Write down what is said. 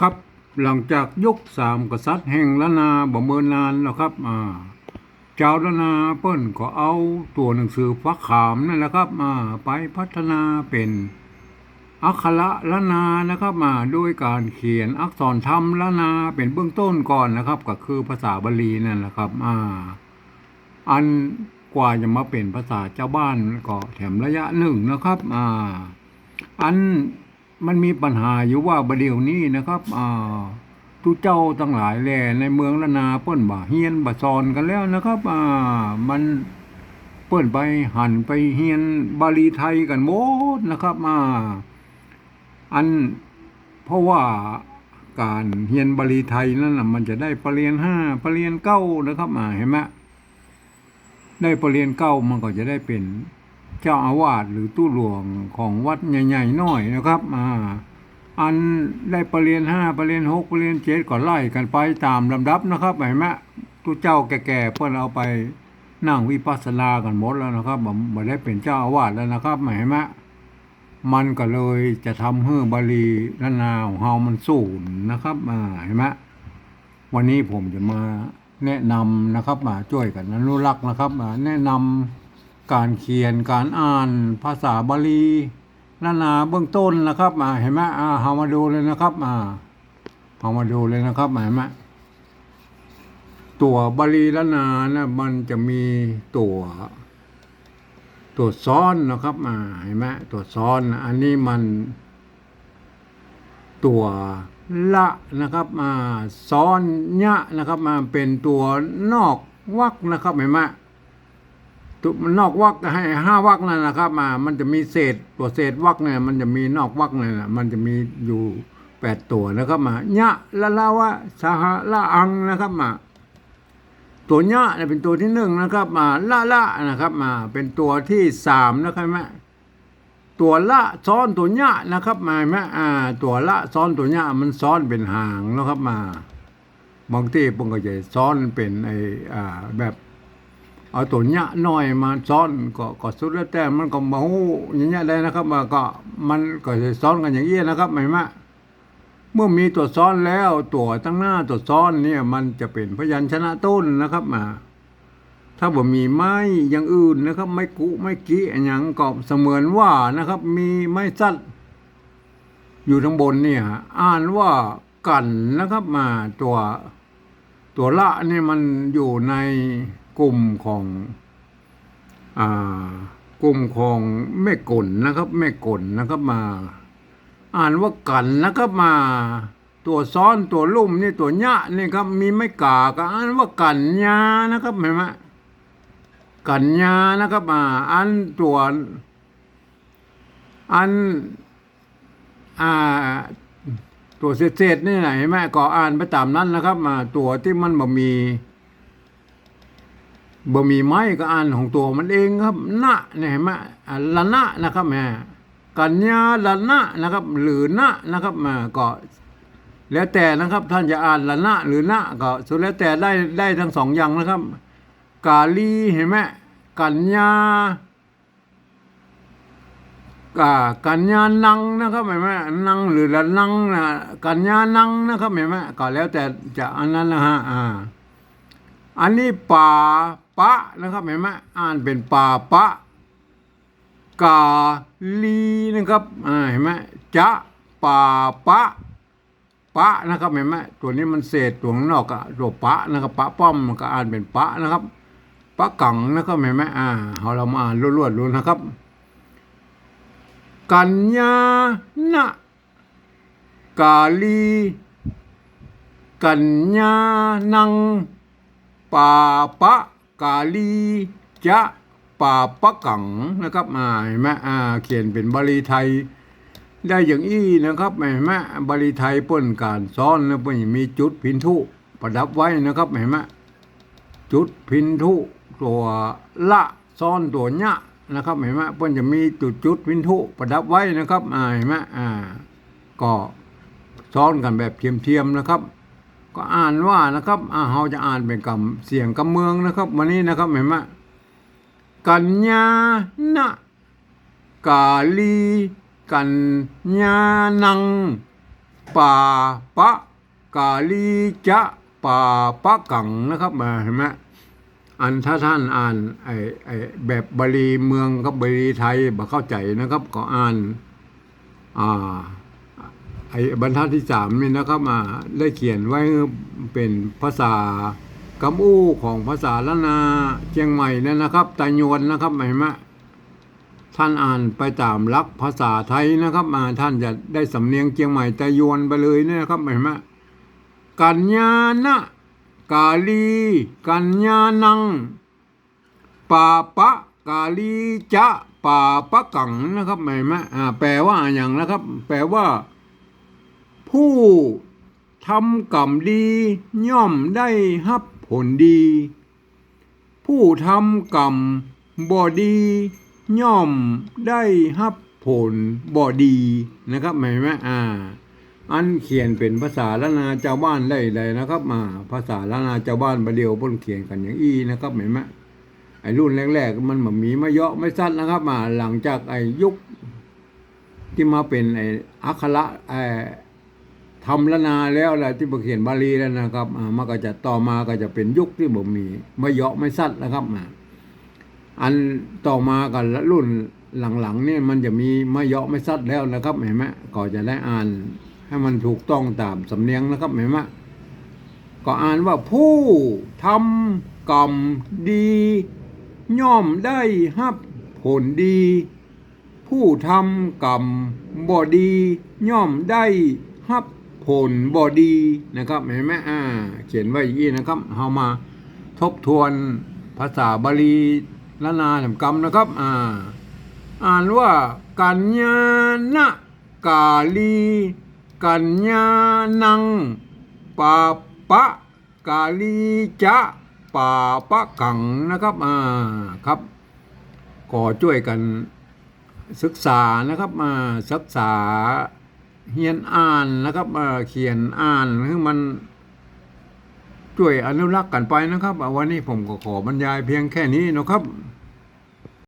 ครับหลังจากยกสามกษัตริย์แห่งละนาบ่เมินนานแล้วครับอ่าเจ้าละนาเปิ้นก็เอาตัวหนังสือฟักขามนั่นแหละครับอ่าไปพัฒนาเป็นอักขระละนานะครับมาด้วยการเขียนอักษรธรรมละนาเป็นเบื้องต้นก่อนนะครับ ก็คือภาษาบาลีนั่นแหละครับอ่าอันกว่าจะมาเป็นภาษาเจ้าบ้านก็แถมระยะหนึ่งนะครับอ่าอัน มันมีปัญหาอยู่ว่าบดเดี๋ยวนี้นะครับอ่าทุเจ้าทั้งหลายแหล่ในเมืองละนาเปิ้นบ่าเฮียนบ่ซอนกันแล้วนะครับอ่ามันเปิ้นไปหันไปเฮียนบาลีไทยกันหมดนะครับอ่าอันเพราะว่าการเฮียนบาลีไทยนั่นนะมันจะได้ปรริญญาห้าปรริญญาเก้านะครับอ่าเห็นไหมได้ปรริญญาเก้ามันก็จะได้เป็น เจ้าอาวาสหรือตู้หลวงของวัดใหญ่ๆน้อยนะครับอ่าอันได้ปรริญญาห้าปรริญญาหกปรริญญาเจ็ดก็ไล่กันไปตามลำดับนะครับเห็นไหมตู้เจ้าแก่ๆเพื่อนเอาไปนั่งวิปัสสนากันหมดแล้วนะครับบ่บ่ได้เป็นเจ้าอาวาสแล้วนะครับเห็นไหมมันก็เลยจะทำให้บาลีละนาของเฮามันสูญนะครับอ่าเห็นไหมวันนี้ผมจะมาแนะนำนะครับมาช่วยกันอนุรักษ์นะครับมาแนะนำ การเขียนการอ่านภาษาบาลีนานาเบื้องต้นนะครับมาเห็นไหมอ่าเฮามาดูเลยนะครับมาเฮามาดูเลยนะครับมาเห็นไหมตัวบาลีละนานะมันจะมีตัว ตัวซ้อนนะครับมาเห็นไหมตัวซ้อนอันนี้มัน ตัวละนะครับมาซ้อนยะนะครับมาเป็นตัวนอกวักนะครับเห็นไหม ตัวนอกวักให้ห้าวักนั่นนะครับมา มันจะมีเศษตัวเศษวักเนี่ย มันจะมีนอกวักเนี่ยนะมันจะมีอยู่แปดตัวนะครับมายะละละวะสหละอังนะครับมา ตัวยะเนี่ยเป็นตัวที่หนึ่งนะครับมาละละนะครับมา เป็นตัวที่สามนะครับแม่ตัวละซ้อนตัวเนี้ยนะครับมาไหมอ่า ตัวละซ้อนตัวเนี้ยมันซ้อนเป็นหางนะครับมาบางทีผมก็จะซ้อนเป็นไออ่าแบบ เอาตัวเนี้ยน้อยมาซ้อนก็ก็สุดแล้วแต่มันก็มาหูอย่างเงี้ยได้นะครับมาก็มันก็จะซ้อนกันอย่างเงี้ยนะครับหมายว่าเมื่อมีตัวซ้อนแล้วตัวตั้งหน้าตัวซ้อนเนี่ย มันจะเป็นพยัญชนะต้นนะครับมา ถ้าบ่มีไม้อย่างอื่นนะครับ ไม้กุไม้กี้อนย่างก็เสมือนว่านะครับ มีไม้สัตว์อยู่ทางบนเนี่ยอ่านว่ากันนะครับมาตัวตัวละนี่มันอยู่ใน กลุ่มของอ่ากลุ่มของแม่กลนะครับ แม่กลนะครับมา อ่านว่ากันนะครับมาตัวซ้อนตัวลุ่มนี่ตัวญะนี่ครับ มีไม่กาก็อ่านว่ากันยานะครับเห็นไหมกัญญานะครับอ่าอันตัวอันอ่าตัวเศษๆนี่ไหนเห็นไหมก็อ่านไปตามนั้นนะครับ มาตัวที่มันบ่มี บ่มีไม้ก็อ่านของตัวมันเองครับนะเนี่ยเห็นไหมอ่าละนะนะครับแม่กัญญาละนะนะครับ หรือนะนะครับมาก็แล้วแต่นะครับ ท่านจะอ่านละนะหรือนะก็สุดแล้วแต่ได้ได้ทั้งสองอย่างนะครับ กาลีเห็นไหมกัญญากากัญญานังนะครับเห็นไหมนังหรือละนังนะกัญญานังนะครับเห็นไหมก็แล้วแต่จะอันนั้นนะฮะอ่า อันนี้ป่าปะนะครับเห็นไหมอ่านเป็นป่าปะ กาลีนะครับอ่าเห็นไหมจะป่าปะปะนะครับเห็นไหมตัวนี้มันเศษตัวข้างนอกอะตัวปะนะครับปะป้อมมันก็อ่านเป็นปะนะครับปะกังนะครับเห็นไหมอ่าเอาเรามาอ่านรวดๆดูนะครับ กัญญาณกาลี กัญญานัง ปาปะกาลีจะปาปะกังนะครับอ่าเห็นไหมอ่าเขียนเป็นบาลีไทย ได้อย่างอี้นะครับเห็นไหมบาลีไทยป้นการซ้อนแล้วเป้นมีจุดพินทุประดับไว้นะครับเห็นไหมจุดพินทุตัวละซ้อนตัวเนี้ยนะครับเห็นไหมเป้นจะมีจุดจุดพินทุประดับไว้นะครับอ่าเห็นไหมอ่าก็ซ้อนกันแบบเทียมๆนะครับ ก็อ่านว่านะครับอ่าเราจะอ่านเป็นคำเสียงคำเมืองนะครับ วันนี้นะครับเห็นไหมกัญญาณกาลีกันญานังป่าปะกาลีจะป่าปะกังนะครับมาเห็นไหมอันถ้าท่านอ่านไอไอแบบบาลีเมืองกับบาลีไทยบ่เข้าใจนะครับ ก็อ่าน อ่า ไอ้บรรทัดที่สามนี่นะครับมาได้เขียนไว้เป็นภาษากำอู้ของภาษาละนาเชียงใหม่นั่นนะครับตายวนนะครับเห็นไหมท่านอ่านไปตามลักภาษาไทยนะครับ มาท่านจะได้สำเนียงเชียงใหม่ตายวนไปเลยนี่นะครับเห็นไหมกัญญาณะกาลีกัญญานังปาปะกาลีจะปาปะกังนะครับเห็นไหมอ่าแปลว่าอย่างนะครับ แปลว่า ผู้ทำกรรมดีย่อมได้รับผลดี ผู้ทำกรรมบ่ดี ย่อมได้รับผลบ่ดีนะครับเห็นไหมอ่า อันเขียนเป็นภาษาละนาชาวบ้านได้เลยนะครับมาภาษาละนาชาวบ้านประเดียวพ่นเขียนกันอย่างอี้นะครับเห็นไหมไอ้รุ่นแรกๆมันแบบมีไม่เยอะไม่สั้นนะครับ มาหลังจากไอ้ยุคที่มาเป็นไอ้อักขระไอ้ ทำละนาแล้วแหละที่มาเขียนบาลีแล้วนะครับมันก็จะต่อมาก็จะเป็นยุคที่บ่มีไม่เยอะไม่สั้นนะครับอันต่อมากันรุ่นหลังๆเนี่ยมันจะมีไม่เยอะไม่สั้นแล้วนะครับเห็นไหมก็จะได้อ่านให้มันถูกต้องตามสำเนียงนะครับเห็นไหมก็อ่านว่าผู้ทำกรรมดี ย่อมได้รับผลดี ผู้ทำกรรมบ่ดี ย่อมได้รับ ผลบ่ดีนะครับเห็นไหมอ่า เขียนไว้อย่างนี้นะครับเอามาทบทวนภาษาบาลีละนาแห่งกรรมนะครับ อ่า อ่านว่ากัญญาณกาลีกัญญานังปาปะกาลีจะปาปะกังนะครับ อ่า ครับก็ช่วยกันศึกษานะครับ มาศึกษา เฮียนอ่านนะครับเขียนอ่านให้มันช่วยอนุรักษ์กันไปนะครับ วันนี้ผมก็ขอบรรยายเพียงแค่นี้นะครับ